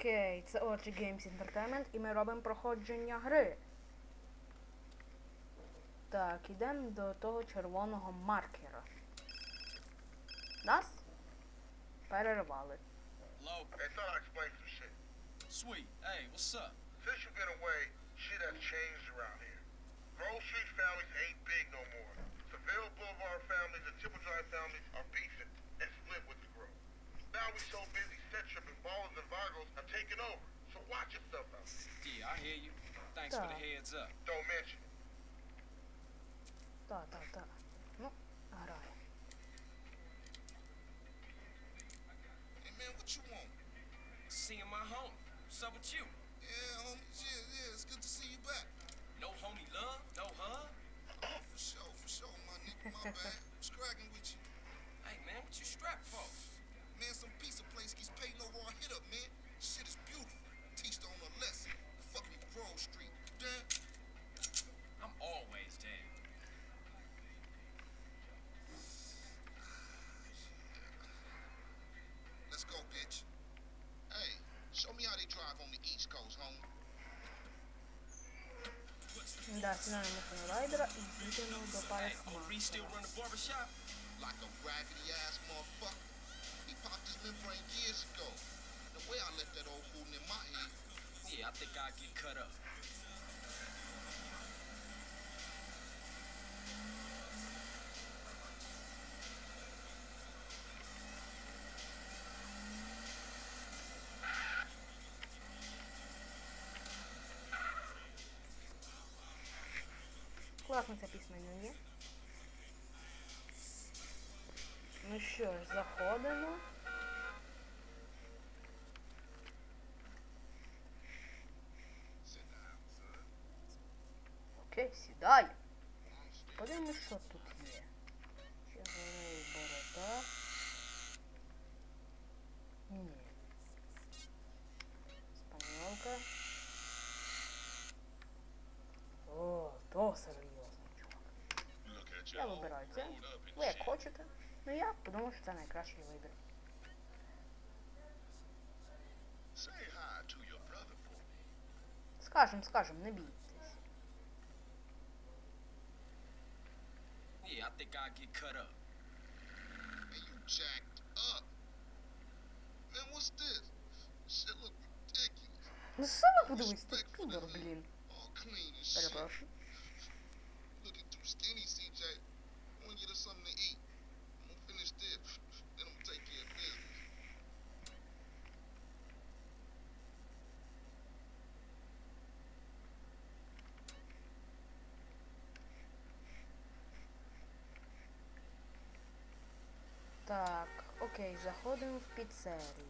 Окей, це OG Games Entertainment і ми робимо проходження гри. Так, ідемо до того червоного маркера. Нас перервали. Low. Hey, thought I explained some shit. Sweet. Hey, what's up? Since you've been away, shit has changed around here. Grove Street families ain't big no more. Seville Boulevard families I hear you. Thanks for the Duh. heads up. Don't mention it. Так, так, так. Ну, грає. Hey man, what you want? Seeing my home. What's up with you? Yeah, homie. Yeah, yeah, it's good to see you back. No homie love? No hug? Oh, for sure, for sure, my nigga. My bad. What's cracking with you? Да, сідаємо на машину райдера і їдемо до Hey, Париж Maurice still run the barbershop? Like a raggedy ass motherfucker. He popped his membrane years ago. The way I left that old hootin' in my head. Yeah, I think I'll get cut up. Класна ця пісня, ну є. Ну що ж, заходимо. Sit down, son. Окей, сідай. Подивимось, що тут є. Чорний борода. Ні. Спаньолка. О, то Я вибираю це. Ви як хочете. Ну я подумав, що це найкращий вибір. Скажем, скажем, не бійтесь. Yeah, I think I'll get cut up. Man, you jacked up. Man, what's this? Shit look ridiculous. Ну саме подивись, ти підор, блін. Перепрошую. Looking too skinny, CJ. I want to get us something to eat. I'm gonna finish this, then I'm gonna take care of business. Так, окей, заходимо в піцерію.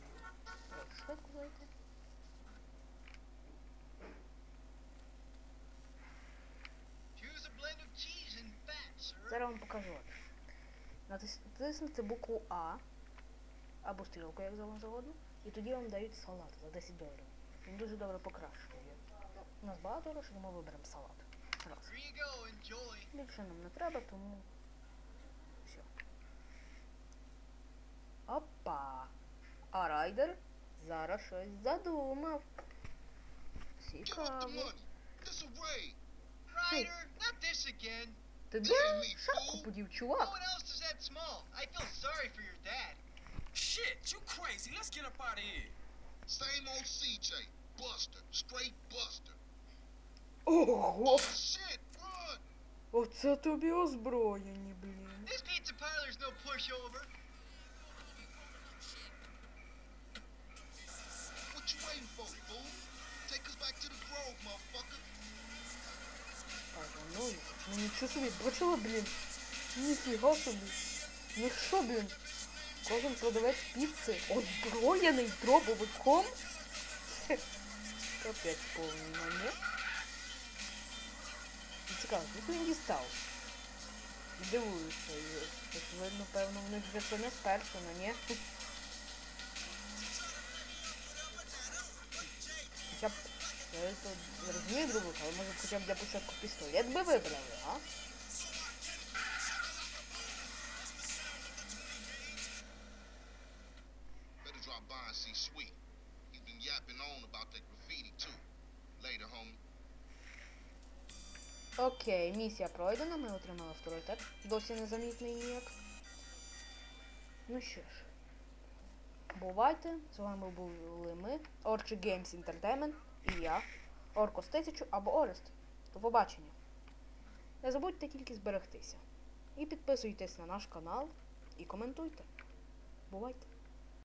Швидко зайти. Зараз вам покажу. Натис- Натиснути букву А або стрілку, як вам завгодно, і тоді вам дають салат за 10 доларів. Він дуже добре покращує. У нас багато грошей, тому виберемо салат. Раз. Більше нам не треба, тому. А райдер зараз щось задумав. Цікаво. Ти де шапку подів, чувак? Shit, you crazy. Let's get up out of here. Same old CJ. Buster. Straight Buster. Ого! Shit, run. Оце тобі озброєні, блін. This pizza parlor's no pushover. You fool? Take us back to the grove, motherfucker. Так, ну, ну нічого собі, бачила, блін. Ніфіга собі. Ну що, блін? Кожен продавець піци озброєний дробовиком? Хе, Капець повний мене. Цікаво, звідки він дістав? Дивуюся, і, очевидно, певно, в них вже це не ну ні? То розумію дробовик, але може хоча б для початку пістолет би вибрали, а? Окей, місія пройдена, ми отримали авторитет. Досі незамітний ніяк. Ну що ж. Бувайте. З вами були ми, Orchi Games Entertainment і я, Оркос 1000 або Орест. До побачення. Не забудьте тільки зберегтися. І підписуйтесь на наш канал і коментуйте. Бувайте!